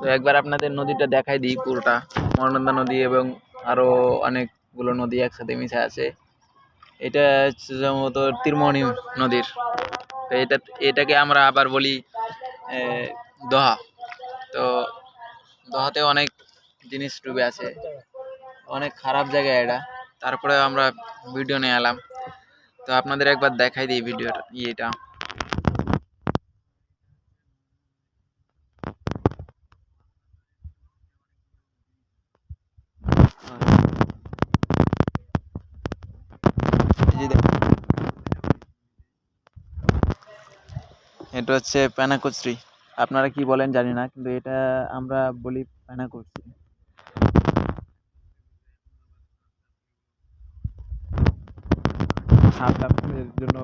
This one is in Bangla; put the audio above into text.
তো একবার আপনাদের নদীটা দেখাই দিই পুরোটা। মহানন্দা নদী এবং আরও অনেকগুলো নদী একসাথে মিশে আছে। এটা হচ্ছে সম্ভবত তীরমণি নদীর। তো এটা, এটাকে আমরা আবার বলি দোহা। তো দোহাতে অনেক জিনিস ডুবে আছে। অনেক খারাপ জায়গা এটা। তারপরে আমরা ভিডিও নিয়ে এলাম। তো আপনাদের একবার দেখাই দিই ভিডিওটা ইয়েটা। এটা হচ্ছে প্যানাকুচরি আপনারা কি বলেন জানি না কিন্তু এটা আমরা বলি টাপের জন্য